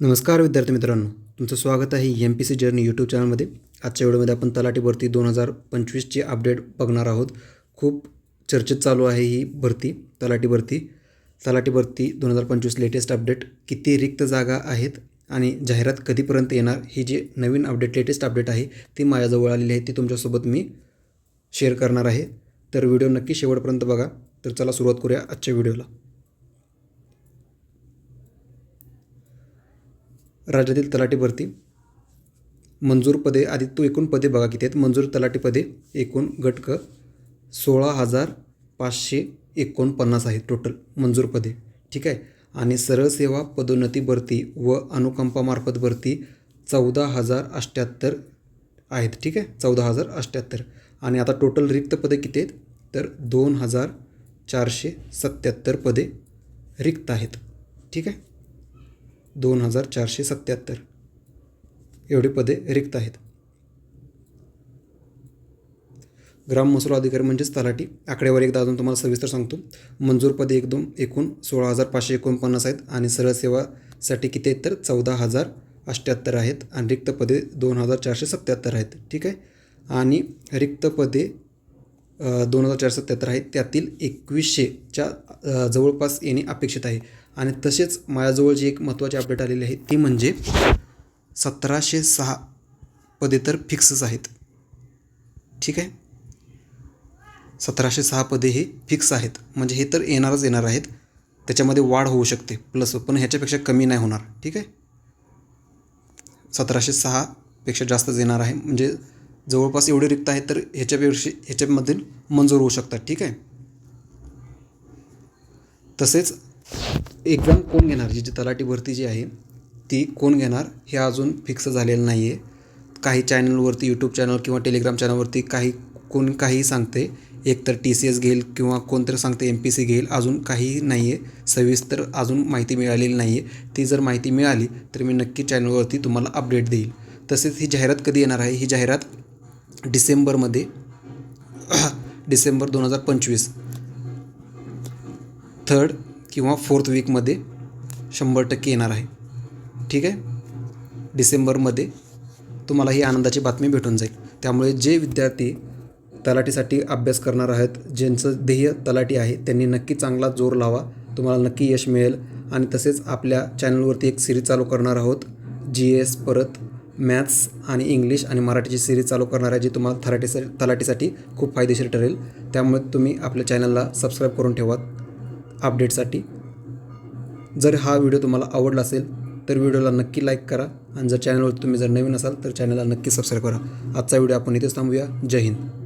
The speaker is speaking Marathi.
नमस्कार विद्यार्थी मित्रांनो तुमचं स्वागत आहे M P C journey YouTube चॅनलमध्ये आजच्या व्हिडिओमध्ये आपण तलाठी भरती दोन हजार पंचवीसची अपडेट बघणार आहोत. खूप चर्चेत चालू आहे ही भरती तलाठी भरती तलाठी भरती दोन हजार पंचवीस लेटेस्ट अपडेट किती रिक्त जागा आहेत आणि जाहिरात कधीपर्यंत येणार ही जी नवीन अपडेट लेटेस्ट अपडेट आहे ती माझ्याजवळ आलेली आहे ती तुमच्यासोबत मी शेअर करणार आहे. तर व्हिडिओ नक्की शेवटपर्यंत बघा. तर चला सुरुवात करूया आजच्या व्हिडिओला. राज्यातील तलाठी भरती. मंजूर पदे आधी तू एकूण पदे बघा किती आहेत. मंजूर तलाठी पदे एकूण गटक सोळा हजार पाचशे एकोणपन्नास आहेत टोटल मंजूर पदे. ठीक आहे? आणि सरळ सेवा पदोन्नती भरती व अनुकंपामार्फत भरती चौदा हजार अष्ट्याहत्तर आहेत. ठीक आहे? चौदा हजार अष्ट्याहत्तर. आणि आता टोटल रिक्त पदे किती आहेत? तर दोन हजार चारशे सत्याहत्तर पदे रिक्त आहेत. ठीक आहे? दोन हजार चारशे सत्याहत्तर. एवढी पदे रिक्त आहेत. ग्राम महसूल अधिकारी म्हणजेच तलाठी. आकडेवारी एकदा अजून तुम्हाला सविस्तर सांगतो. मंजूर पदे एकदम एकूण सोळा हजार पाचशे एकोणपन्नास आहेत आणि सरळ सेवासाठी किती आहेत तर चौदा हजार अष्ट्याहत्तर आहेत आणि रिक्त पदे दोन हजार चारशे सत्याहत्तर आहेत. ठीक आहे? आणि रिक्त पदे दोन हजार चारशे सत्याहत्तर आहेत त्यातील एकवीसशेच्या जवळपास येणे अपेक्षित आहे. आणि तसेच माझ्याजवळ जी एक महत्त्वाची अपडेट आलेली आहे ती म्हणजे सतराशे सहा पदे तर फिक्सच आहेत. ठीक आहे? सतराशे सहा पदे हे फिक्स आहेत. म्हणजे हे तर येणारच येणार आहेत. त्याच्यामध्ये वाढ होऊ शकते. प्लस पण ह्याच्यापेक्षा कमी नाही होणार. ठीक आहे? सतराशे सहापेक्षा जास्तच येणार आहे. म्हणजे जवळपास एवढे रिक्त आहेत तर ह्याच्यापेक्षा ह्याच्यामधील मंजूर होऊ शकतात ठीक आहे? तसेच एक्झाम कोण घेणार? जी जी तलाठी भरती जी आहे ती कोण घेणार? हे अजून फिक्स झालेलं नाही आहे काही चॅनलवरती यूट्यूब चॅनल किंवा टेलिग्राम चॅनलवरती काही कोण काही सांगते. एकतर टी सी एस घेईल किंवा कोणतरी सांगते एम पी सी घेईल अजून काहीही नाही आहे सविस्तर अजून माहिती मिळालेली नाही आहे ती जर माहिती मिळाली तर मी नक्की चॅनलवरती तुम्हाला अपडेट देईल. तसेच ही जाहिरात कधी येणार आहे? ही जाहिरात डिसेंबरमध्ये डिसेंबर दोन हजार पंचवीस थर्ड किंवा फोर्थ वीकमध्ये शंभर टक्के येणार आहे. ठीक आहे? डिसेंबरमध्ये तुम्हाला ही आनंदाची बातमी भेटून जाईल. त्यामुळे जे विद्यार्थी तलाठीसाठी अभ्यास करणार आहेत ज्यांचं ध्येय तलाठी आहे त्यांनी नक्की चांगला जोर लावा. तुम्हाला नक्की यश मिळेल. आणि तसेच आपल्या चॅनलवरती एक सिरीज चालू करणार आहोत. जी एस परत. मॅथ्स आणि इंग्लिश आणि मराठीची सिरीज चालू करणार आहे जी तुम्हाला तलाठीसाठी तलाठीसाठी खूप फायदेशीर ठरेल. त्यामुळे तुम्ही आपल्या चॅनलला सबस्क्राईब करून ठेवा अपडेटसाठी. जर हा व्हिडिओ तुम्हाला आवडला असेल तर व्हिडिओला नक्की लाईक करा आणि जर चॅनलवर तुम्ही जर नवीन असाल तर चॅनलला नक्की सबस्क्राईब करा. आजचा व्हिडिओ आपण इथेच थांबूया. जय हिंद.